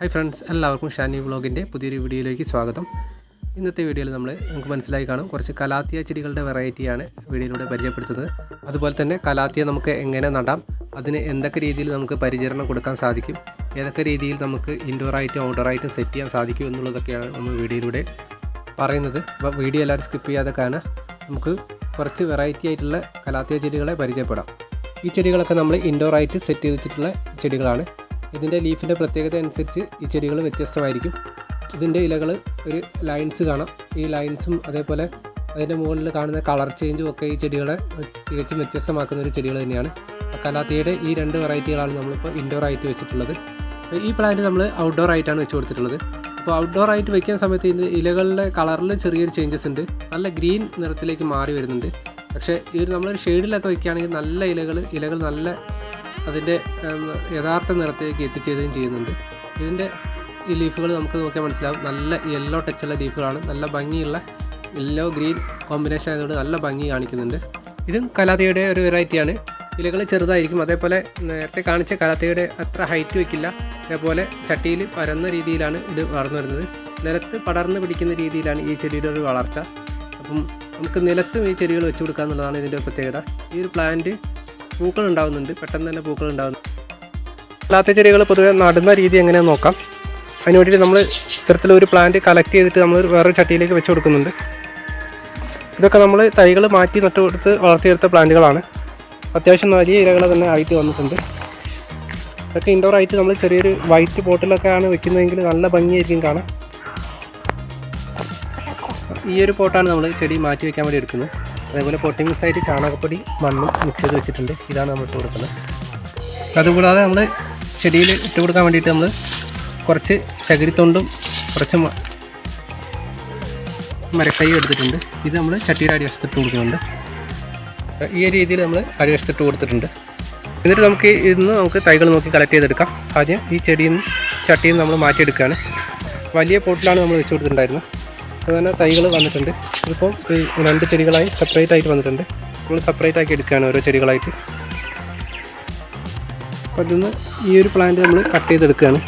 Hi friends എല്ലാവർക്കും ഷാനി വ്ളോഗിന്റെ പുതിയൊരു വീഡിയോയിലേക്ക് സ്വാഗതം. ഇന്നത്തെ വീഡിയോയിൽ നമ്മൾ നമുക്ക് മനസ്സിലായി കാണും കുറച്ച് കലാത്തിയ ചെടികളുടെ വെറൈറ്റിയാണ് വീഡിയോയിലൂടെ പരിചയപ്പെടുത്തുന്നത്. അതുപോലെ തന്നെ കലാത്തിയ നമുക്ക് എങ്ങനെ നടാം അതിന് എന്തൊക്കെ രീതിയിൽ നമുക്ക് പരിചരണം കൊടുക്കാൻ സാധിക്കും ഏതൊക്കെ രീതിയിൽ നമുക്ക് ഇൻഡോറായിട്ടും ഔട്ട്ഡോറായിട്ടും സെറ്റ് ചെയ്യാൻ സാധിക്കും എന്നുള്ളതൊക്കെയാണ് നമ്മൾ വീഡിയോയിലൂടെ പറയുന്നത്. അപ്പോൾ വീഡിയോ എല്ലാവരും സ്കിപ്പ് ചെയ്യാതെ കാണാൻ നമുക്ക് കുറച്ച് വെറൈറ്റി ആയിട്ടുള്ള കലാത്തിയ ചെടികളെ പരിചയപ്പെടാം. ഈ ചെടികളൊക്കെ നമ്മൾ ഇൻഡോറായിട്ട് സെറ്റ് ചെയ്ത് വെച്ചിട്ടുള്ള ചെടികളാണ്. ഇതിന്റെ ലീഫിന്റെ പ്രത്യേകത അനുസരിച്ച് ഈ ചെടികൾ വ്യത്യസ്തമായിരിക്കും. ഇതിന്റെ ഇലകൾ ഒരു ലൈൻസ് കാണാം. ഈ ലൈൻസും അതേപോലെ അതിന്റെ മുകളിൽ കാണുന്ന കളർ ചേഞ്ചും ഒക്കെ ഈ ചെടികളെ തികച്ചും വ്യത്യസ്തമാക്കുന്ന ഒരു ചെടികൾ തന്നെയാണ്. കലാത്തിയുടെ ഈ രണ്ട് വെറൈറ്റികളാണ് നമ്മളിപ്പോൾ ഇൻഡോർ ആയിട്ട് വെച്ചിട്ടുള്ളത്. ഈ പ്ലാന്റ് നമ്മൾ ഔട്ട്ഡോർ ആയിട്ടാണ് വെച്ച് കൊടുത്തിട്ടുള്ളത്. അപ്പോൾ ഔട്ട്ഡോർ ആയിട്ട് വയ്ക്കുന്ന സമയത്ത് ഇതിന്റെ ഇലകളുടെ കളറിൽ ചെറിയൊരു ചേഞ്ചസ് ഉണ്ട്. നല്ല ഗ്രീൻ നിറത്തിലേക്ക് മാറി വരുന്നുണ്ട്. പക്ഷേ ഇത് നമ്മളൊരു ഷെയ്ഡിലൊക്കെ വയ്ക്കുകയാണെങ്കിൽ നല്ല ഇലകൾ ഇലകൾ നല്ല അതിന്റെ യഥാർത്ഥ നിറത്തിലേക്ക് എത്തിച്ചേരുകയും ചെയ്യുന്നുണ്ട്. ഇതിന്റെ ഈ ലീഫുകൾ നമുക്ക് നോക്കിയാൽ മനസ്സിലാവും. നല്ല യെല്ലോ ടച്ചുള്ള ലീഫുകളാണ്. നല്ല ഭംഗിയുള്ള യെല്ലോ ഗ്രീൻ കോമ്പിനേഷൻ ആയതുകൊണ്ട് നല്ല ഭംഗി കാണിക്കുന്നുണ്ട്. ഇതും കലാതയുടെ ഒരു വെറൈറ്റിയാണ് ഇലകൾ ചെറുതായിരിക്കും. അതേപോലെ നേരത്തെ കാണിച്ച കലാത്തയുടെ അത്ര ഹൈറ്റ് വയ്ക്കില്ല അതേപോലെ ചട്ടിയിൽ പരന്ന രീതിയിലാണ് ഇത് വളർന്നു വരുന്നത്. നിലത്ത് പടർന്ന് പിടിക്കുന്ന രീതിയിലാണ് ഈ ചെടിയുടെ ഒരു വളർച്ച. അപ്പം നമുക്ക് നിലത്തും ഈ ചെടികൾ വെച്ച് കൊടുക്കുക എന്നുള്ളതാണ് ഇതിന്റെ പ്രത്യേകത. ഈ ഒരു പ്ലാന്റ് പൂക്കൾ ഉണ്ടാകുന്നുണ്ട് പെട്ടെന്ന് തന്നെ പൂക്കൾ ഉണ്ടാകുന്നു അല്ലാത്ത ചെടികൾ പൊതുവെ നടുന്ന രീതി എങ്ങനെയാണെന്ന് നോക്കാം. അതിന് വേണ്ടിയിട്ട് നമ്മൾ ഇത്തരത്തിലൊരു പ്ലാന്റ് കളക്ട് ചെയ്തിട്ട് നമ്മൾ വേറൊരു ചട്ടിയിലേക്ക് വെച്ച് കൊടുക്കുന്നുണ്ട്. ഇതൊക്കെ നമ്മൾ തൈകൾ മാറ്റി നട്ട് കൊടുത്ത് വളർത്തിയെടുത്ത പ്ലാന്റുകളാണ്. അത്യാവശ്യം വലിയ ഇലകൾ തന്നെ ആയിട്ട് വന്നിട്ടുണ്ട്. ഇതൊക്കെ ഇൻഡോർ ആയിട്ട് നമ്മൾ ചെറിയൊരു വൈറ്റ് പോട്ടിലൊക്കെയാണ് വെക്കുന്നതെങ്കിൽ നല്ല ഭംഗിയായിരിക്കും കാണാൻ. ഈ ഒരു പോട്ടാണ് നമ്മൾ ചെടി മാറ്റി വെക്കാൻ വേണ്ടി എടുക്കുന്നത്. അതേപോലെ പൊട്ടിംഗ് ആയിട്ട് ചാണകപ്പൊടി മണ്ണും മിക്സ് ചെയ്ത് വെച്ചിട്ടുണ്ട്. ഇതാണ് നമ്മൾ ഇട്ട് കൊടുക്കുന്നത്. അതുകൂടാതെ നമ്മൾ ചെടിയിൽ ഇട്ട് കൊടുക്കാൻ വേണ്ടിയിട്ട് നമ്മൾ കുറച്ച് ചകിരിത്തൊണ്ടും കുറച്ച് മരക്കൈ എടുത്തിട്ടുണ്ട്. ഇത് നമ്മൾ ചട്ടിയുടെ അടിവശത്ത് ഇട്ട് കൊടുക്കുന്നുണ്ട്. ഈ ഒരു രീതിയിൽ നമ്മൾ അടിവശത്ത് ഇട്ട് കൊടുത്തിട്ടുണ്ട്. എന്നിട്ട് നമുക്ക് ഇന്ന് നമുക്ക് തൈകൾ നോക്കി കളക്ട് ചെയ്തെടുക്കാം. ആദ്യം ഈ ചെടിയും ചട്ടിയും നമ്മൾ മാറ്റിയെടുക്കുകയാണ്. വലിയ പോട്ടിലാണ് നമ്മൾ വെച്ച് കൊടുത്തിട്ടുണ്ടായിരുന്നത്. അതുപോലെ തൈകൾ വന്നിട്ടുണ്ട്. ഇതിപ്പം രണ്ട് ചെടികളായി സെപ്പറേറ്റ് ആയിട്ട് വന്നിട്ടുണ്ട്. നമ്മൾ സെപ്പറേറ്റ് ആക്കി എടുക്കുകയാണ് ഓരോ ചെടികളായിട്ട്. അപ്പോൾ ഇതിന്ന് ഈ ഒരു പ്ലാന്റ് നമ്മൾ കട്ട് ചെയ്തെടുക്കുകയാണ്.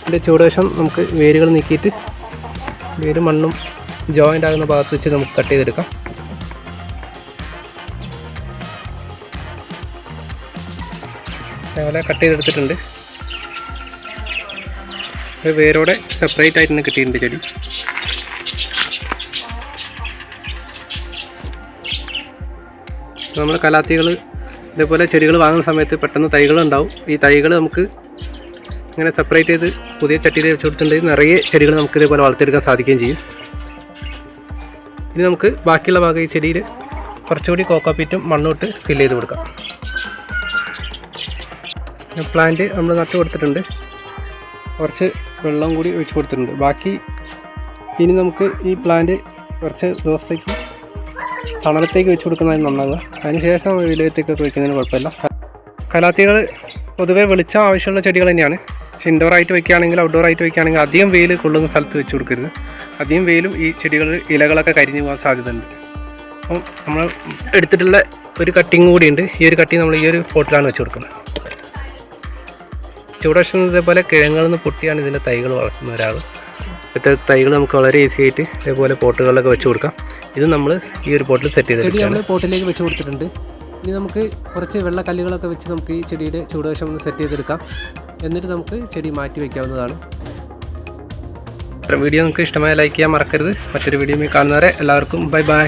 ഇതിന്റെ ചുവടുവശം നമുക്ക് വേരുകൾ നീക്കിയിട്ട് വേര് മണ്ണും ജോയിന്റ് ആകുന്ന ഭാഗത്ത് വെച്ച് നമുക്ക് കട്ട് ചെയ്തെടുക്കാം. അതേപോലെ കട്ട് ചെയ്തെടുത്തിട്ടുണ്ട്. വേരോടെ സെപ്പറേറ്റ് ആയിട്ട് തന്നെ കിട്ടിയിട്ടുണ്ട് ചെടി. നമ്മൾ കലാത്തികൾ ഇതേപോലെ ചെടികൾ വാങ്ങുന്ന സമയത്ത് പെട്ടെന്ന് തൈകൾ ഉണ്ടാവും. ഈ തൈകൾ നമുക്ക് ഇങ്ങനെ സെപ്പറേറ്റ് ചെയ്ത് പുതിയ ചട്ടിയിൽ വെച്ച് കൊടുത്തിട്ടുണ്ടെങ്കിൽ നിറയെ ചെടികൾ നമുക്ക് ഇതേപോലെ വളർത്തിയെടുക്കാൻ സാധിക്കുകയും ചെയ്യും. ഇനി നമുക്ക് ബാക്കിയുള്ള ഭാഗം ഈ ചെടിയിൽ കുറച്ചുകൂടി കോക്കോപ്പീറ്റും മണ്ണോട്ട് ഫില്ല് ചെയ്ത് കൊടുക്കാം. പ്ലാന്റ് നമ്മൾ നട്ട് കൊടുത്തിട്ടുണ്ട്. കുറച്ച് വെള്ളം കൂടി ഒഴിച്ച് കൊടുത്തിട്ടുണ്ട്. ബാക്കി ഇനി നമുക്ക് ഈ പ്ലാന്റ് കുറച്ച് ദിവസത്തേക്ക് തണലത്തേക്ക് വെച്ച് കൊടുക്കുന്നതിന് നന്നാവുക. അതിനുശേഷം വെയിലത്തേക്കൊക്കെ വയ്ക്കുന്നതിന് കുഴപ്പമില്ല. കലാത്തികൾ പൊതുവേ വെളിച്ചം ആവശ്യമുള്ള ചെടികൾ തന്നെയാണ്. പക്ഷേ ഇൻഡോർ ആയിട്ട് വയ്ക്കുകയാണെങ്കിൽ ഔട്ട്ഡോർ ആയിട്ട് വയ്ക്കുകയാണെങ്കിൽ അധികം വെയിൽ കൊള്ളുന്ന സ്ഥലത്ത് വെച്ച് കൊടുക്കരുത്. അധികം വെയിലും ഈ ചെടികൾ ഇലകളൊക്കെ കരിഞ്ഞു പോകാൻ സാധ്യതയുണ്ട്. അപ്പം നമ്മൾ എടുത്തിട്ടുള്ള ഒരു കട്ടിങ് കൂടിയുണ്ട്. ഈ ഒരു കട്ടിങ് നമ്മൾ ഈ ഒരു പോട്ടിലാണ് വെച്ച് കൊടുക്കുന്നത്. ചൂടക്ഷം ഇതേപോലെ കിഴങ്ങളിൽ നിന്ന് പൊട്ടിയാണ് ഇതിന്റെ തൈകൾ വളർത്തുന്ന ഒരാൾ. ഇപ്പോഴത്തെ തൈകൾ നമുക്ക് വളരെ ഈസി ആയിട്ട് ഇതേപോലെ പോട്ടുകളിലൊക്കെ വെച്ച് കൊടുക്കാം. ഇത് നമ്മൾ ഈ ഒരു പോട്ടിൽ സെറ്റ് ചെയ്ത് നമ്മൾ പോട്ടിലേക്ക് വെച്ച് കൊടുത്തിട്ടുണ്ട്. ഇനി നമുക്ക് കുറച്ച് വെള്ള കല്ലുകളൊക്കെ വെച്ച് നമുക്ക് ഈ ചെടിയുടെ ചൂടുവശം ഒന്ന് സെറ്റ് ചെയ്തെടുക്കാം. എന്നിട്ട് നമുക്ക് ചെടി മാറ്റി വയ്ക്കാവുന്നതാണ് വീഡിയോ നിങ്ങൾക്ക് ഇഷ്ടമായ ലൈക്ക് ചെയ്യാൻ മറക്കരുത്. മറ്റൊരു വീഡിയോ കാണുന്നവരെ എല്ലാവർക്കും ബൈ ബൈ